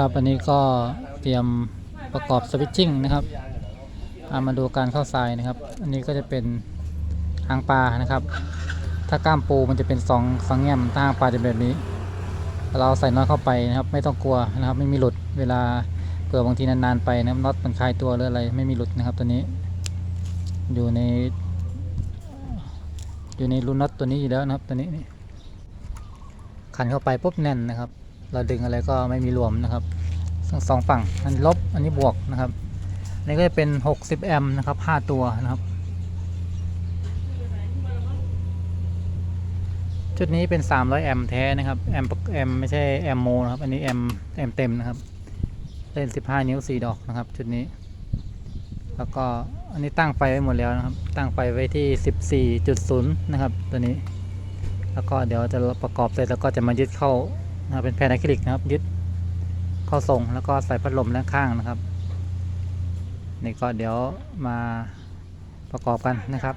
ครับอันนี้ก็เตรียมประกอบสวิตชิ่งนะครับเอามาดูการเข้าทรายนะครับ อันนี้ก็จะเป็นหางปลานะครับ ถ้าก้ามปูมันจะเป็นสองสองแง่มถ้าหางปลาจะแบบนี้ เราใส่น็อตเข้าไปนะครับ ไม่ต้องกลัวนะครับ ไม่มีหลุดเวลาเผื่อบางทีนานๆไปนะครับน็อตมันคลายตัวหรืออะไรไม่มีหลุดนะครับตัวนี้ อยู่ใน อยู่ในรูน็อตตัวนี้อยู่แล้วนะครับตัวนี้นี่ขันเข้าไปปุ๊บแน่นนะครับ เราดึงอะไรก็ไม่มีรวมนะครับทั้งสองฝั่งอันนี้ลบอันนี้บวกนะครับอันนี้ก็จะเป็น 60 แอมป์นะครับ 5 ตัวนะครับ ชุดนี้เป็น 300 แอมป์แท้นะครับแอมป์แอมป์ไม่ใช่แอมโมนะครับ อันนี้แอมป์แอมป์เต็มนะครับเล่น 15 นิ้ว 4 ดอกนะครับ ชุดนี้ แล้วก็อันนี้ตั้งไฟไว้หมดแล้วนะครับ ตั้งไฟไว้ที่ 14.0 นะครับ ตัวนี้ แล้วก็เดี๋ยวจะประกอบเสร็จแล้วก็จะมายึดเข้า นะเป็นแผ่นอะคริลิกนะครับ ยึดเข้าทรงแล้วก็ใส่พัดลมด้านข้างนะครับนี่ก็เดี๋ยวมาประกอบกันนะครับ